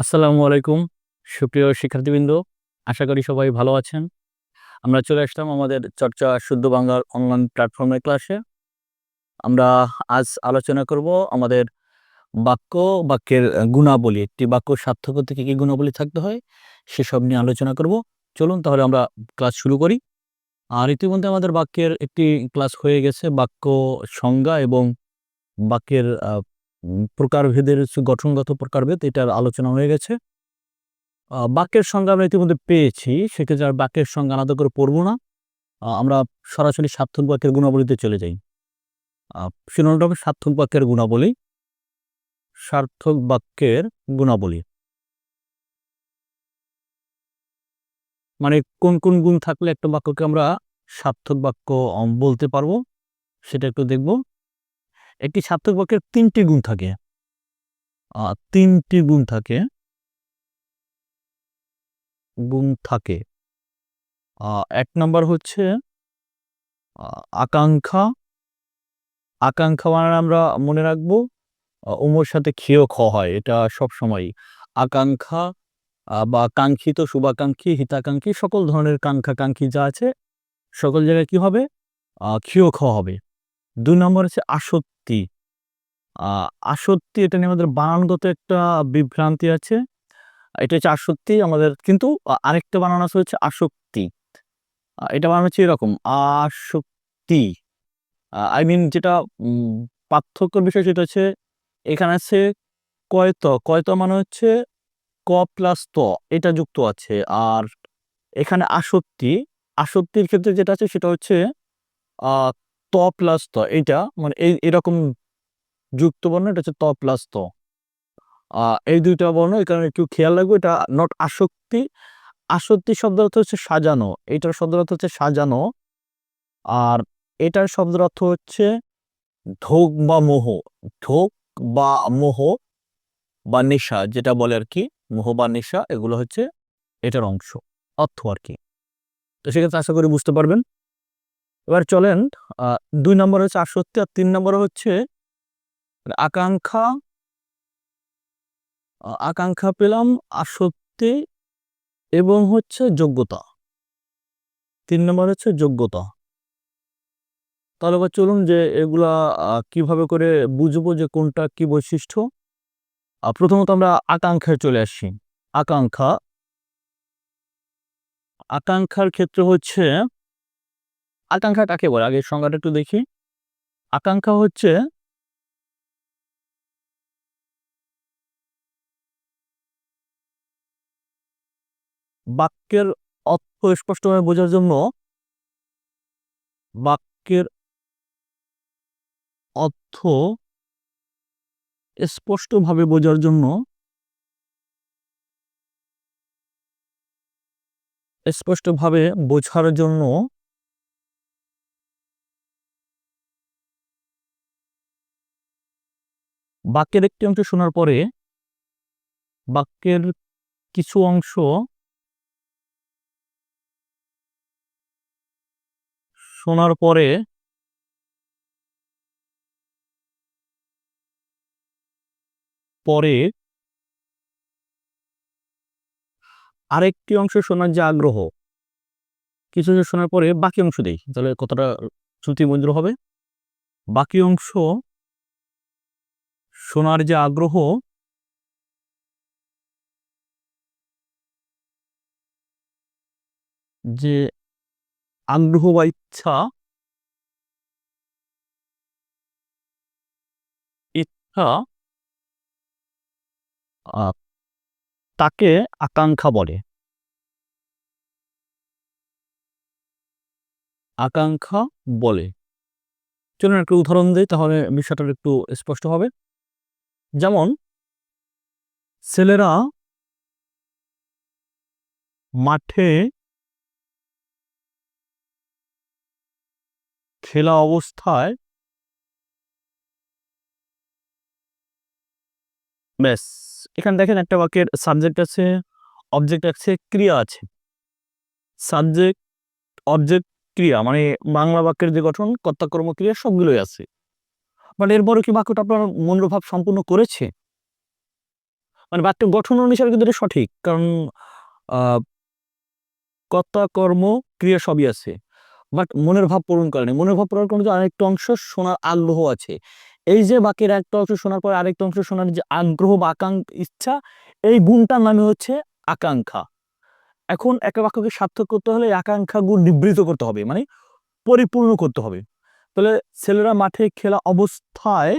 আসসালামু আলাইকুম, সুপ্রিয় শিক্ষার্থীবৃন্দ, আশা করি সবাই ভালো আছেন। আমরা চলে আসলাম আমাদের চর্চা শুদ্ধ বাংলার অনলাইন প্ল্যাটফর্মের ক্লাসে আমরা আজ আলোচনা করব আমাদের বাক্য বাক্যের গুণাবলী, একটি বাক্য সার্থক থেকে কী গুণাবলী থাকতে হয়, সেসব নিয়ে আলোচনা করব। চলুন তাহলে আমরা ক্লাস শুরু করি। আর ইতিমধ্যে আমাদের বাক্যের একটি ক্লাস হয়ে গেছে, বাক্য সংজ্ঞা এবং বাক্যের প্রকারভেদের গঠনগত প্রকারভেদ, এটার আলোচনা হয়ে গেছে। বাক্যের সংজ্ঞা আমরা ইতিমধ্যে পেয়েছি, সেক্ষেত্রে আর বাক্যের সংজ্ঞা আলাদা করে পড়ব না। আমরা সরাসরি সার্থক বাক্যের গুণাবলীতে চলে যাই। শিরোনামটা হবে সার্থক বাক্যের গুণাবলী। সার্থক বাক্যের গুণাবলী। মানে কোন কোন গুণ থাকলে একটা বাক্যকে আমরা সার্থক বাক্য বলতে পারব, সেটা একটু দেখব। একটি সার্থক বাক্যের তিনটি গুণ থাকে। তিনটি গুণ থাকে। গুণ থাকে। এক নম্বর হচ্ছে আকাঙ্ক্ষা। আকাঙ্ক্ষা মানে আমরা মনে রাখব উমর সাথে খেয়েও খ হয়, এটা সব সময় আকাঙ্ক্ষা বা কাঙ্ক্ষিত শুভাকাঙ্ক্ষী, হিতাকাঙ্ক্ষী, সকল ধরনের কাঙ্ক্ষা কাঙ্ক্ষী যা আছে, সকল জায়গায় কি হবে? ক্ষিয় খ হবে। দুই নম্বর হচ্ছে আসক্তি। আহ, আসক্তি এটা নিয়ে আমাদের বানানগত একটা বিভ্রান্তি আছে। এটা হচ্ছে আসক্তি আমাদের কিন্তু আরেকটা বানান আছে হচ্ছে আসক্তি। এটা বানানো হচ্ছে এরকম আসক্তি। আই মিন যেটা পার্থক্যের বিষয় সেটা হচ্ছে এখানে আছে কয়ত কয়ত মানে হচ্ছে ক প্লাস ত এটা যুক্ত আছে। আর এখানে আসক্তি আসক্তির ক্ষেত্রে যেটা আছে সেটা হচ্ছে ত প্লাস ত এটা মানে এই, এরকম যুক্ত বর্ণ, এটা হচ্ছে ত প্লাস ত। এই দুইটা বর্ণ এখানে একটু খেয়াল রাখব, এটা নট আসক্তি। আসক্তি শব্দের অর্থ হচ্ছে সাজানো এটার শব্দের অর্থ হচ্ছে সাজানো। আর এটার শব্দের অর্থ হচ্ছে ঢোক বা মোহ, ঢোক বা মোহ বা নেশা, যেটা বলে আর কি, মোহ বা নেশা, এগুলো হচ্ছে এটার অংশ, অর্থ আর কি। তো সেক্ষেত্রে আশা করি বুঝতে পারবেন। এবার চলেন দুই নম্বর হচ্ছে আসক্তি আর তিন নম্বর হচ্ছে আকাঙ্ক্ষা আকাঙ্ক্ষা পেলাম আসক্তি এবং হচ্ছে যোগ্যতা। তিন নম্বর হচ্ছে যোগ্যতা। তাহলে এবার চলুন যে এগুলা কীভাবে করে বুঝব যে কোনটা কি বৈশিষ্ট্য? প্রথমত আমরা আকাঙ্ক্ষায় চলে আসি। আকাঙ্ক্ষা। আকাঙ্ক্ষার ক্ষেত্রে হচ্ছে আকাঙ্ক্ষা কাকে বলে? আগে সংজ্ঞাটা একটু দেখি। আকাঙ্ক্ষা হচ্ছে বাক্যের অর্থ স্পষ্টভাবে বোঝার জন্য বাক্যের অর্থ স্পষ্টভাবে বোঝার জন্য স্পষ্টভাবে বোঝার জন্য বাক্যের একটি অংশ শোনার পরে বাক্যের কিছু অংশ শোনার পরে পরে আরেকটি অংশ শোনার যে আগ্রহ, কিছু অংশ শোনার পরে বাকি অংশ দেই তাহলে কতটা শ্রুতিমধুর হবে। বাকি অংশ শোনার যে আগ্রহ যে আগ্রহ বা ইচ্ছা ইচ্ছা তাকে আকাঙ্ক্ষা বলে। আকাঙ্ক্ষা বলে। চলুন একটা উদাহরণ দিই, তাহলে বিষয়টা একটু স্পষ্ট হবে। যেমন, ছেলেরা মাঠে খেলা অবস্থায় ব্যাস, এখানে দেখেন একটা বাক্যের সাবজেক্ট আছে অবজেক্ট আছে, ক্রিয়া আছে। সাবজেক্ট অবজেক্ট ক্রিয়া মানে বাংলা বাক্যের যে গঠন কর্তাকর্ম ক্রিয়া সবগুলোই আছে। বাট এরপরে কি বাক্যটা আপনার মনোভাব সম্পূর্ণ করেছে? মানে বাক্যের গঠন অনুসারে কিন্তু এটা সঠিক, কারণ কর্তা, কর্ম, ক্রিয়া সবই আছে। বাট মনের ভাব পূরণ করেনি মনের ভাব পূরণ করার জন্য আরেকটা অংশ শোনার আগ্রহ আছে। এই যে বাক্যের একটা অংশ শোনার পর আরেকটা অংশ শোনার যে আগ্রহ বা আকাঙ্ক, ইচ্ছা, এই গুণটার নামে হচ্ছে আকাঙ্ক্ষা। এখন একটা বাক্যকে সার্থক করতে হলে আকাঙ্ক্ষা গুণ নিবৃত করতে হবে মানে পরিপূর্ণ করতে হবে। তাহলে ছেলেরা মাঠে খেলা অবস্থায়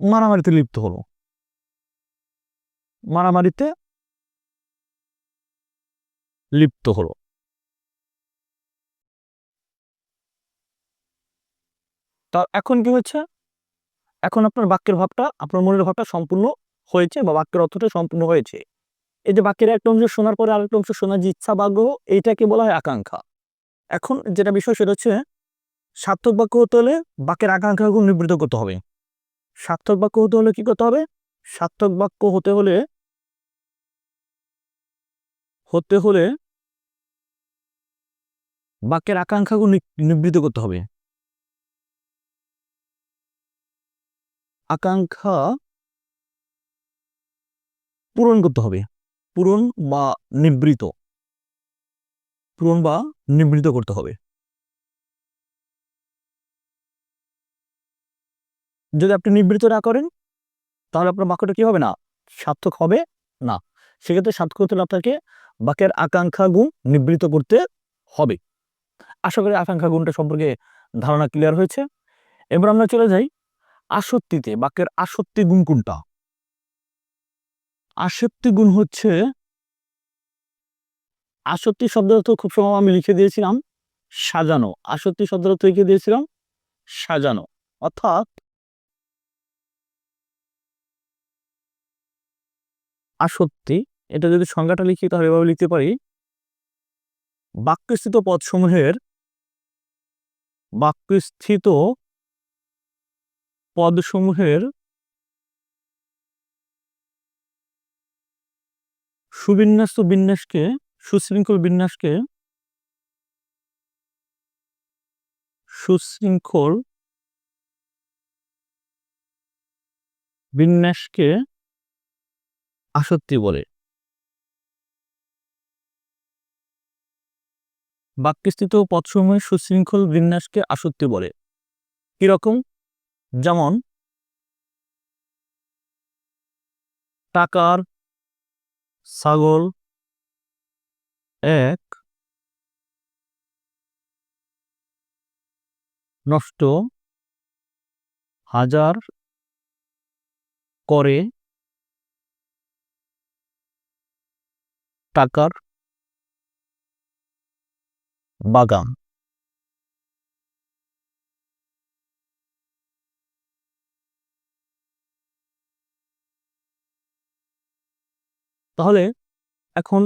মারামারিতে লিপ্ত হলো। মারামারিতে লিপ্ত হলো। তা এখন কি হচ্ছে এখন আপনার বাক্যের ভাবটা, আপনার মনের ভাবটা সম্পূর্ণ হয়েছে বা বাক্যের অর্থটা সম্পূর্ণ হয়েছে। এই যে বাক্যের একটা অংশ শোনার পরে আরেকটা অংশ শোনার যে ইচ্ছা বা আগ্রহ, এইটাকে বলা হয় আকাঙ্ক্ষা। এখন যেটা বিষয় সেটা হচ্ছে, সার্থক বাক্য হতে হলে বাক্যের আকাঙ্ক্ষাগুলো নিবৃত করতে হবে। সার্থক বাক্য হতে হলে কি করতে হবে? সার্থক বাক্য হতে হলে হতে হলে বাক্যের আকাঙ্ক্ষাগুলো নিবৃত করতে হবে। আকাঙ্ক্ষা পূরণ করতে হবে। পূরণ বা নিবৃত। পূরণ বা নিবৃত করতে হবে। যদি আপনি নিবৃত না করেন, তাহলে আপনার বাক্যটা কি হবে না? সার্থক হবে না। সেক্ষেত্রে সার্থক হতে আপনাকে বাক্যের আকাঙ্ক্ষা গুণ নিবৃত করতে হবে। আশা করি আকাঙ্ক্ষা গুণটা সম্পর্কে ধারণা ক্লিয়ার হয়েছে। এবার আমরা চলে যাই আসক্তিতে। বাক্যের আসক্তি গুণ কোনটা? আসক্তি গুণ হচ্ছে আসক্তি শব্দ অর্থ খুব সময় আমি লিখে দিয়েছিলাম, সাজানো। আসত্তি শব্দ অর্থ লিখে দিয়েছিলাম, সাজানো। অর্থাৎ আসত্তি এটা যদি সংজ্ঞাটা লিখি তাহলে এভাবে লিখতে পারি। বাক্যস্থিত পদসমূহের বাক্যস্থিত পদসমূহের সুবিন্যস্ত বিন্যাসকে সুশৃঙ্খল বিন্যাসকে সুশৃঙ্খল বিন্যাসকে আসক্তি বলে। বাক্যস্থিত পদসমূহের সুশৃঙ্খল বিন্যাসকে আসক্তি বলে। কীরকম? যেমন টাকার, ছাগল এক নষ্ট হাজার করে টাকার বাগান। তাহলে এখন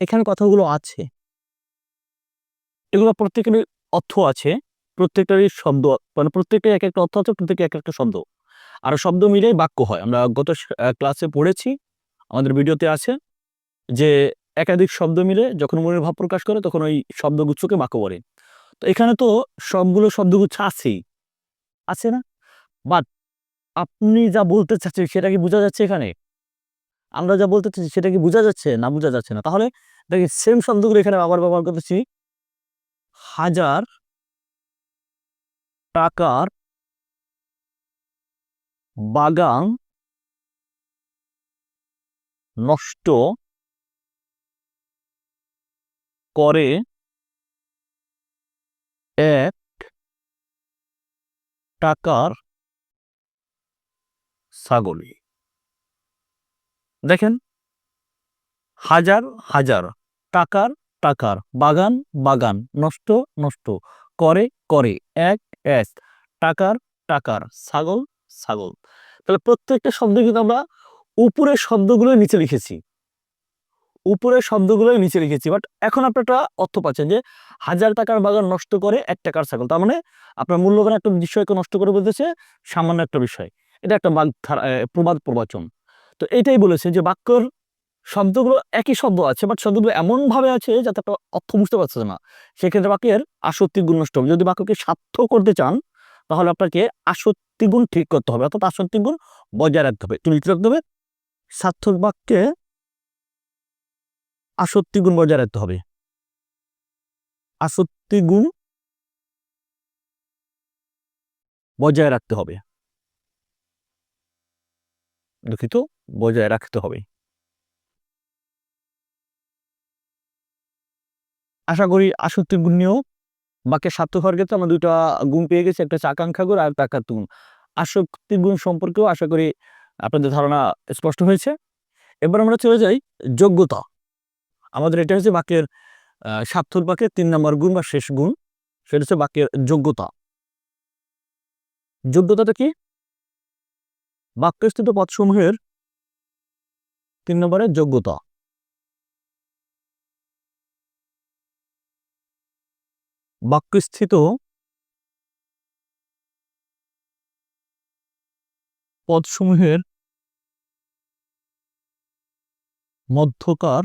এখানে কথাগুলো আছে। এগুলো প্রত্যেকেরই অর্থ আছে, প্রত্যেকটারই শব্দ মানে প্রত্যেকটাই এক একটা অর্থ আছে প্রত্যেকে এক একটা শব্দ। আর শব্দ মিলেই বাক্য হয়। আমরা গত ক্লাসে পড়েছি, আমাদের ভিডিওতে আছে যে একাধিক শব্দ মিলে যখন মনের ভাব প্রকাশ করে তখন ওই শব্দগুচ্ছকে বাক্য বলে। তো এখানে তো সবগুলো শব্দগুচ্ছ আছেই। আছে না? বাট আপনি যা বলতে চাচ্ছেন সেটা কি বোঝা যাচ্ছে এখানে? আমরা যা বলতে চাচ্ছি সেটা কি বোঝা যাচ্ছে না বোঝা যাচ্ছে না? তাহলে দেখি সেম শব্দগুলো এখানে আবার ব্যবহার করতেছি। হাজার টাকার বাগান নষ্ট করে এক টাকার ছাগলি। দেখেন, হাজার হাজার টাকার টাকার, বাগান বাগান, নষ্ট নষ্ট, করে করে, এক এক, টাকার টাকার, ছাগল ছাগল। তাহলে প্রত্যেকটা শব্দ কিন্তু আমরা উপরের শব্দগুলো নিচে লিখেছি। উপরের শব্দগুলো নিচে লিখেছি বাট এখন আপনার একটা অর্থ পাচ্ছেন যে হাজার টাকার বাগান নষ্ট করে এক টাকার ছাগল। তার মানে আপনার মূল্যবান একটা বিষয়কে নষ্ট করে বলতেছে, সামান্য একটা বিষয়। এটা একটা বাগ প্রবাদ প্রবচন। তো এটাই বলেছে যে বাক্যর শব্দগুলো একই শব্দ আছে বাট শব্দগুলো এমন ভাবে আছে যাতে একটা অর্থ বুঝতে পারছে না। সেক্ষেত্রে বাক্যের আসক্তির গুণ নষ্ট হবে। যদি বাক্যকে সার্থ করতে চান, তাহলে আপনাকে আসক্তি গুণ ঠিক করতে হবে, অর্থাৎ আসক্তি গুণ বজায় রাখতে হবে। তুমি লিখতে রাখতে হবে। সার্থক বাক্যে আসক্তি গুণ বজায় রাখতে হবে। আসক্তি গুণ বজায় রাখতে হবে। দুঃখিত, বজায় রাখতে হবে। আশা করি আসক্তি গুণ নিয়েও সার্থক হওয়ার ক্ষেত্রে আমরা দুইটা গুণ পেয়ে গেছি, একটা হচ্ছে আকাঙ্ক্ষা গুণ আর একটা গুণ আসক্তি গুণ সম্পর্কেও আশা করি আপনাদের ধারণা স্পষ্ট হয়েছে। এবার আমরা চলে যাই যোগ্যতা। আমাদের এটা হচ্ছে বাক্যের সার্থক বাক্যের তিন নম্বর গুণ বা শেষ গুণ, সেটা হচ্ছে বাক্যের যোগ্যতা। যোগ্যতাটা কি? বাক্যস্থিত পদসমূহের তিন নম্বরের যোগ্যতা। বাক্যস্থিত পদসমূহের মধ্যকার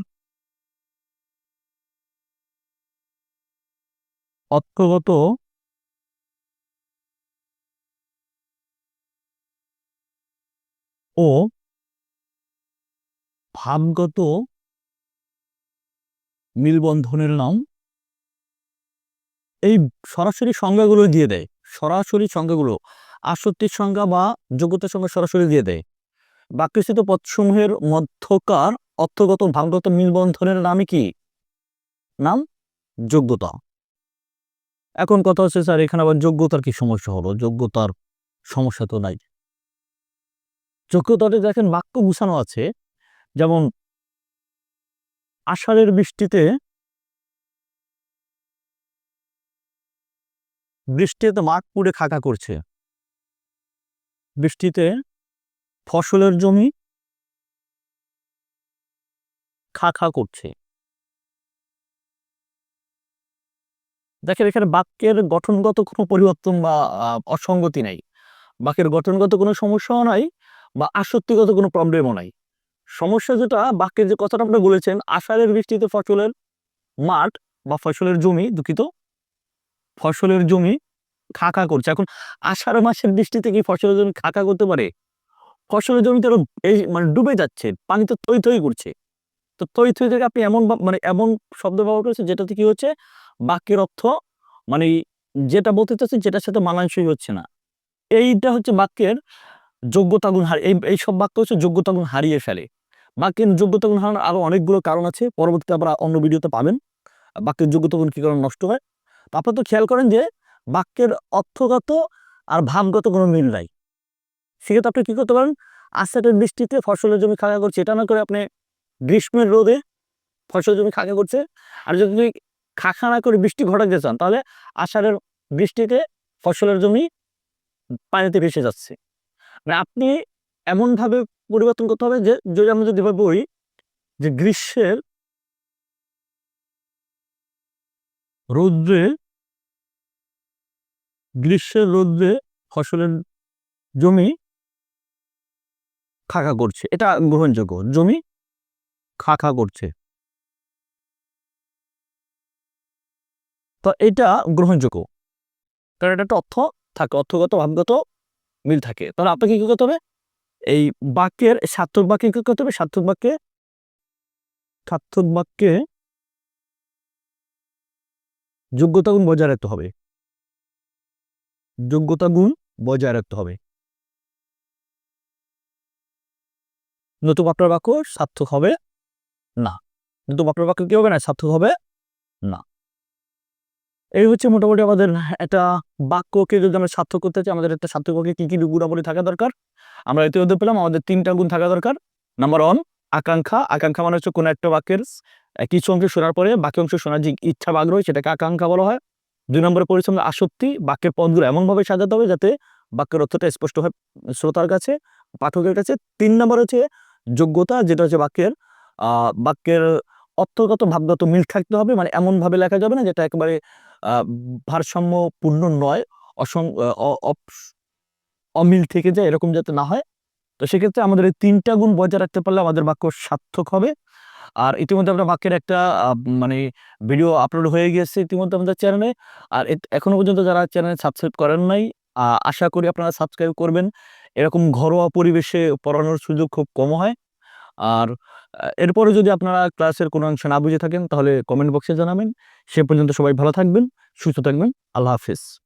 অর্থগত ও ভাবগত মিলবন্ধনের নাম এই সরাসরি সংজ্ঞাগুলো দিয়ে দেয়। সরাসরি সংজ্ঞাগুলো আসক্তির সংজ্ঞা বা যোগ্যতার সংজ্ঞা সরাসরি দিয়ে দেয়। বাক্যস্থিত পদসমূহের মধ্যকার অর্থগত ভাবগত মিলবন্ধনের নামই কি? নাম যোগ্যতা। এখন কথা হচ্ছে, স্যার, এখানে আবার যোগ্যতার কি সমস্যা হলো? যোগ্যতার সমস্যা তো নাই। যোগ্যতাতে দেখেন বাক্য গুছানো আছে। যেমন, আষাঢ়ের বৃষ্টিতে বৃষ্টিতে মাঠ পুড়ে খাকা করছে। বৃষ্টিতে ফসলের জমি খা খা করছে। দেখেন, এখানে বাক্যের গঠনগত কোনো পরিবর্তন বা অসঙ্গতি নাই। বাক্যের গঠনগত কোনো সমস্যাও নাই বা, আসক্তিগত কোনো প্রবলেমও নাই। সমস্যা যেটা, বাক্যের যে কথাটা আপনি বলেছেন, আষাঢ়ের বৃষ্টিতে ফসলের মাঠ বা ফসলের জমি দুঃখিত ফসলের জমি খাকা করছে। এখন আষাঢ় মাসের বৃষ্টিতে কি ফসলের জমি খাকা করতে পারে? ফসলের জমিতে আরও এই মানে ডুবে যাচ্ছে, পানি তো থই থই করছে। তো থই থই থেকে আপনি এমন মানে এমন শব্দ ব্যবহার করেছেন যেটাতে কি হচ্ছে? বাক্যের অর্থ মানে যেটা বলতে চাচ্ছেন যেটার সাথে মানানসই হচ্ছে না। এইটা হচ্ছে বাক্যের যোগ্যতা গুণ হার এই সব বাক্য হচ্ছে যোগ্যতা গুণ হারিয়ে ফেলে। বাক্যের যোগ্যতা গুণ হারানোর আরও অনেকগুলো কারণ আছে, পরবর্তীতে আপনারা অন্য ভিডিওতে পাবেন। বাক্যের যোগ্যতা গুণ কি কারণে নষ্ট হয়? তো আপনারা তো খেয়াল করেন যে বাক্যের অর্থগত আর ভাবগত কোনো মিল নাই। সেক্ষেত্রে আপনি কী করতে পারেন? আষাঢ়ের বৃষ্টিতে ফসলের জমি খাগা করছে, এটা না করে আপনি গ্রীষ্মের রোদে ফসলের জমি খাগা করছে। আর যদি খাখা না করে বৃষ্টি ঘটাতে চান, তাহলে আষাঢ়ের বৃষ্টিতে ফসলের জমি পানিতে ভেসে যাচ্ছে। মানে আপনি এমনভাবে পরিবর্তন করতে হবে যে, যদি আমরা যদি বলি যে গ্রীষ্মের রৌদ্রে গ্রীষ্মের রৌদ্রে ফসলের জমি খাখা করছে। এটা গ্রহণযোগ্য। জমি খাখা করছে। তো এটা গ্রহণযোগ্য। কারণ এটা একটা অর্থ থাকে, অর্থগত, ভাবগত মিল থাকে। তাহলে আপনাকে কি করতে হবে? এই বাক্যের সার্থক বাক্যে কি করতে হবে? সার্থক বাক্যে সার্থক বাক্যে যোগ্যতা গুণ বজায় রাখতে হবে। যোগ্যতা গুণ বজায় রাখতে হবে। নতুন আপনার বাক্য সার্থক হবে না। নতুন আপনার বাক্য কি হবে না? সার্থক হবে না। এই হচ্ছে মোটামুটি আমাদের একটা বাক্যকে যদি আমরা সার্থক করতে চাই, আমাদের একটা সার্থক বাক্যে কি কি গুণাবলী থাকা দরকার? আমরা ইতিমধ্যে পেলাম আমাদের তিনটা গুণ থাকা দরকার। নাম্বার ওয়ান আকাঙ্ক্ষা। আকাঙ্ক্ষা মানে হচ্ছে কোনো একটা বাক্যের কিছু অংশ শোনার পরে বাকি অংশ শোনার যে ইচ্ছা বা আগ্রহ, সেটাকে আকাঙ্ক্ষা বলা হয়। দুই নম্বরে পরিশ্রম আসক্তি, বাক্যের পদগুলো এমনভাবে সাজাতে হবে যাতে বাক্যের অর্থটা স্পষ্ট হয় শ্রোতার কাছে, পাঠকের কাছে। তিন নম্বর হচ্ছে যোগ্যতা, যেটা হচ্ছে বাক্যের বাক্যের অর্থগত, ভাবগত মিল থাকতে হবে। মানে এমনভাবে লেখা যাবে না যেটা একেবারে ভারসাম্যপূর্ণ নয়, অসং অমিল থেকে যায়, এরকম যাতে না হয়। তো সেক্ষেত্রে আমাদের এই তিনটা গুণ বজায় রাখতে পারলে আমাদের বাক্য সার্থক হবে। আর ইতিমধ্যে আমরা বাক্যের একটা মানে ভিডিও আপলোড হয়ে গিয়েছে ইতিমধ্যে আমাদের চ্যানেলে আর এত- এখনও পর্যন্ত যারা চ্যানেল সাবস্ক্রাইব করেন নাই আশা করি আপনারা সাবস্ক্রাইব করবেন। এরকম ঘরোয়া পরিবেশে পড়ানোর সুযোগ খুব কম হয়। আর এরপরে যদি আপনারা ক্লাসের কোনো অংশ না বুঝে থাকেন তাহলে কমেন্ট বক্সে জানাবেন। সে পর্যন্ত সবাই ভালো থাকবেন, সুস্থ থাকবেন। আল্লাহ হাফেজ।